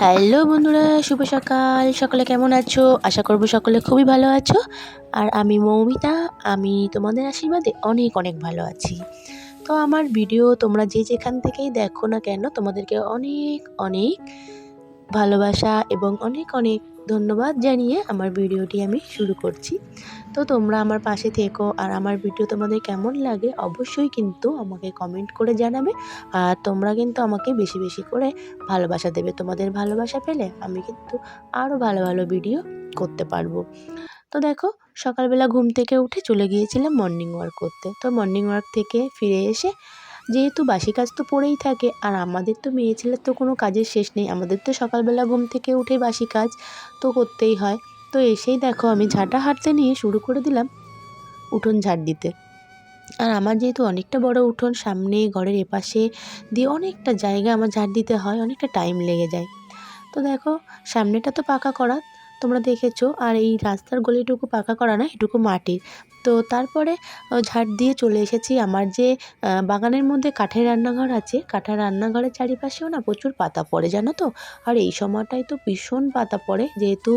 Hello বন্ধুরা, শুভ সকাল। সকলে কেমন আছো? আশা করব সকলে খুবই ভালো আছো। আর আমি মৌমিতা, আমি তোমাদের আশীর্বাদে অনেক অনেক ভালো আছি। তো আমার ভিডিও তোমরা যে যেখান থেকেই দেখো না কেন, তোমাদেরকে অনেক অনেক ভালোবাসা এবং অনেক অনেক ধন্যবাদ জানিয়ে আমার ভিডিওটি আমি শুরু করছি। তো তোমরা আমার পাশে থেকো আর আমার ভিডিও তোমাদের কেমন লাগে অবশ্যই কিন্তু আমাকে কমেন্ট করে জানাবে। আর তোমরা কিন্তু আমাকে বেশি বেশি করে ভালোবাসা দেবে। তোমাদের ভালোবাসা পেলে আমি কিন্তু আরও ভালো ভালো ভিডিও করতে পারব। তো দেখো, সকালবেলা ঘুম থেকে উঠে চলে গিয়েছিলাম মর্নিং ওয়াক করতে। তো মর্নিং ওয়াক থেকে ফিরে এসে যেহেতু বাসি কাজ তো পড়েই থাকে, আর আমাদের তো মেয়ে ছেলের তো কোনো কাজের শেষ নেই, আমাদের তো সকালবেলা ঘুম থেকে উঠে বাসি কাজ তো করতেই হয়। তো এসেই দেখো আমি ঝাঁটা হাঁটতে নিয়ে শুরু করে দিলাম উঠোন ঝাড় দিতে। আর আমার যেহেতু অনেকটা বড় উঠোন, সামনে ঘরের এপাশে দিয়ে অনেকটা জায়গা আমার ঝাড় দিতে হয়, অনেকটা টাইম লেগে যায়। তো দেখো সামনেটা তো পাকা করা তোমরা দেখেছ, আর এই রাস্তার গলিটুকু পাকা করা না, এটুকু মাটির তো তারপরে ঝাড় দিয়ে চলে এসেছি আমার যে বাগানের মধ্যে কাঠের রান্নাঘর আছে। কাঠের রান্নাঘরের চারিপাশেও না প্রচুর পাতা পড়ে, জানো তো? আর এই সময়টায় তো ভীষণ পাতা পড়ে, যেহেতু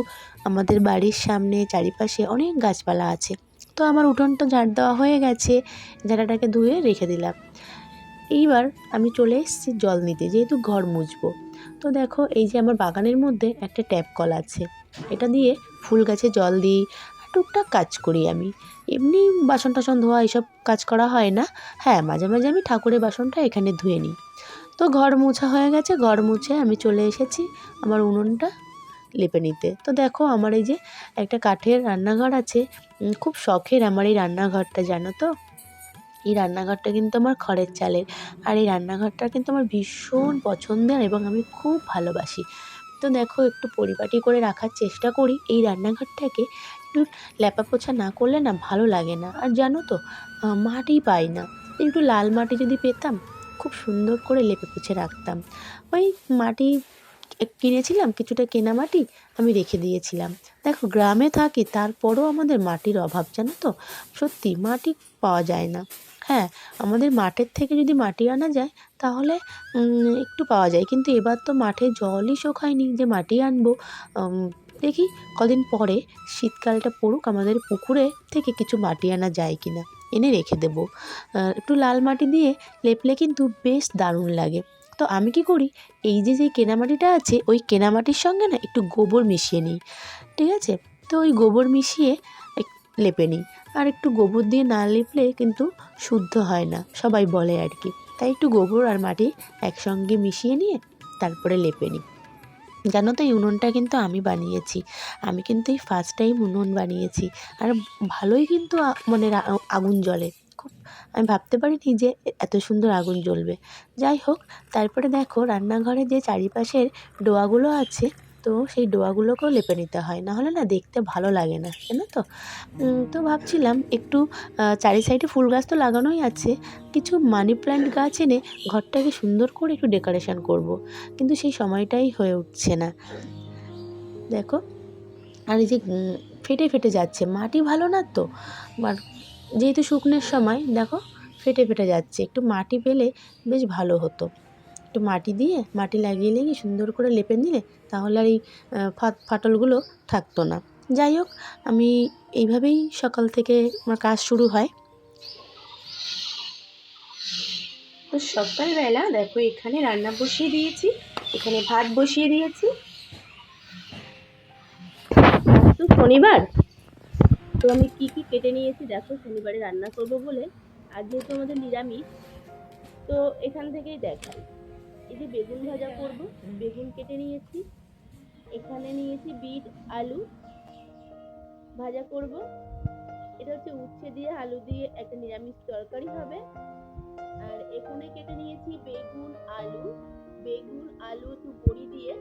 আমাদের বাড়ির সামনে চারিপাশে অনেক গাছপালা আছে। তো আমার উঠোনটা ঝাড় দেওয়া হয়ে গেছে, ঝাড়াটাকে ধুয়ে রেখে দিলাম। এইবার আমি চলে এসেছি জল নিতে, যেহেতু ঘর মুছবো। তো দেখো, এই যে আমার বাগানের মধ্যে একটা ট্যাপ কল আছে। এটা দিয়ে ফুল গাছে জল দিই টুকটাক কাজ করি আমি। এমনি বাসন টাসন ধোয়া, এইসব কাজ করা হয় না। হ্যাঁ মাঝে মাঝে আমি ঠাকুরের বাসনটা এখানে ধুয়ে নিই। তো ঘর মোছা হয়ে গেছে, ঘর মুছে আমি চলে এসেছি আমার উনুনটা লেপে নিতে। তো দেখো, আমার এই যে একটা কাঠের রান্নাঘর আছে। খুব শখের আমার এই রান্নাঘরটা, জানো তো? এই রান্নাঘরটা কিন্তু আমার খড়ের চালের। আর এই রান্নাঘরটা কিন্তু আমার ভীষণ পছন্দের এবং আমি খুব ভালোবাসি। তো দেখো, একটু পরিপাটি করে রাখার চেষ্টা করি। এই রান্নাঘরটাকে একটু ল্যাপা পোছা না করলে না ভালো লাগে না। আর জানো তো মাটি পাই না। একটু লাল মাটি যদি পেতাম, খুব সুন্দর করে লেপে পুছে রাখতাম। ওই মাটি কিনেছিলাম, কিছুটা কেনা মাটি আমি রেখে দিয়েছিলাম। দেখো, গ্রামে থাকি, তারপরও আমাদের মাটির অভাব, জানো তো? সত্যি, মাটি পাওয়া যায় না। হ্যাঁ আমাদের মাঠের থেকে যদি মাটি আনা যায়, তাহলে একটু পাওয়া যায়। কিন্তু এবার তো মাঠে জলই শোকায়নি যে মাটি আনব। দেখি কদিন পরে শীতকালটা পড়ুক, আমাদের পুকুরে থেকে কিছু মাটি আনা যায় কি না এনে রেখে দেবো। একটু লাল মাটি দিয়ে লেপলে কিন্তু বেশ দারুণ লাগে। তো আমি কি করি? এই যে যে কেনামাটিটা আছে, ওই কেনামাটির সঙ্গে না একটু গোবর মিশিয়ে নিই। ঠিক আছে? তো ওই গোবর মিশিয়ে লেপে নিই। আর একটু গোবর দিয়ে না লেপলে কিন্তু শুদ্ধ হয় না, সবাই বলে আর কি। তাই একটু গোবর আর মাটি একসঙ্গে মিশিয়ে নিয়ে তারপরে লেপে নিই। জানো তো, এই উনুনটা কিন্তু আমি বানিয়েছি। আমি কিন্তু এই ফার্স্ট টাইম উনুন বানিয়েছি। আর ভালোই কিন্তু মানে আগুন জ্বলে। খুব, আমি ভাবতে পারিনি যে এত সুন্দর আগুন জ্বলবে। যাই হোক, তারপরে দেখো, রান্নাঘরে যে চারিপাশের ডোয়াগুলো আছে তো সেই ডোয়াগুলোকেও লেপে নিতে হয়। নাহলে না দেখতে ভালো লাগে না, জানো তো? তো ভাবছিলাম একটু চারি সাইডে ফুল গাছ তো লাগানোই আছে। কিছু মানি প্ল্যান্ট গাছ এনে ঘরটাকে সুন্দর করে একটু ডেকোরেশন করব। কিন্তু সেই সময়টাই হয়ে উঠছে না। দেখো, আর এই যে ফেটে ফেটে যাচ্ছে। মাটি ভালো না তো? আর যেহেতু শুকনোর সময়, দেখো, ফেটে ফেটে যাচ্ছে। একটু মাটি পেলে বেশ ভালো হতো। একটু মাটি দিয়ে, মাটি লাগিয়ে লাগিয়ে সুন্দর করে লেপে নিলে তাহলে আর এই ফাট ফাটলগুলো থাকতো না। যাই হোক, আমি এইভাবেই সকাল থেকে আমার কাজ শুরু হয়। তো সকালবেলা দেখো এখানে রান্না বসিয়ে দিয়েছি, এখানে ভাত বসিয়ে দিয়েছি। শনিবার, তো আমি কি কি কেটে নিয়েছি দেখো, শনিবারে রান্না করব বলে। আর যেহেতু আমাদের নিরামিষ, তো এখান থেকেই দেখাই। এই যে বেগুন ভাজা করব, বেগুন কেটে নিয়েছি। এখানে নিয়েছি বিট, আলু ভাজা করব। এটা হচ্ছে উচ্ছে দিয়ে আলু দিয়ে একটা নিরামিষ তরকারি হবে। আর এখানে কেটে নিয়েছি বেগুন, আলু। বেগুন, আলু, একটু বড়ি দিয়ে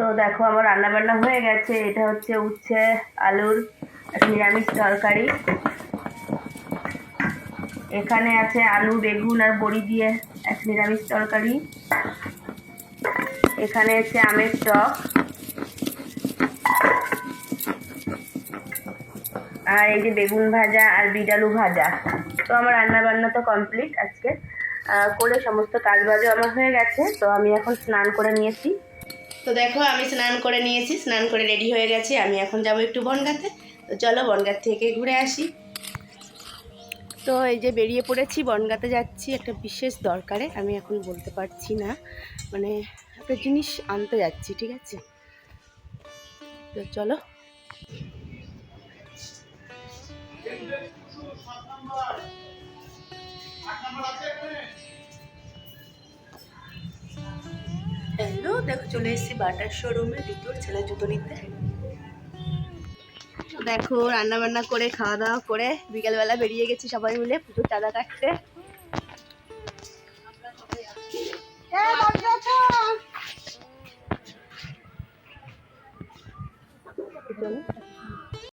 তো দেখো আমার রান্না বান্না হয়ে গেছে। এটা হচ্ছে উচ্ছে, আলুর নিরামিষ তরকারি। এখানে আছে আলু, বেগুন আর বড়ি দিয়ে এক নিরামিষ তরকারি। এখানে আছে আমের টক আর এই যে বেগুন ভাজা আর বিডালু ভাজা। তো আমার রান্না বান্না তো কমপ্লিট আজকে। করে সমস্ত কাজ বাজও আমার হয়ে গেছে। তো আমি এখন স্নান করে নিয়েছি। তো দেখো, আমি স্নান করে নিয়েছি, স্নান করে রেডি হয়ে গেছি। আমি এখন যাব একটু বনগাতে। তো চলো বনগাঁ থেকে ঘুরে আসি। তো এই যে বেরিয়ে পড়েছি, বনগাতে যাচ্ছি। একটা বিশেষ দরকারে, আমি এখন বলতে পারছি না। মানে একটা জিনিস আনতে যাচ্ছি, ঠিক আছে? তো চলো। হ্যালো দেখো, চলে এসেছি বাটার শোরুমে ঋতুর ছেলে জুতো নিতে। দেখো রান্না বান্না করে খাওয়া দাওয়া করে বিকেল বেলা বেরিয়ে গেছি সবাই মিলে পুজোর চাঁদা কাটতে।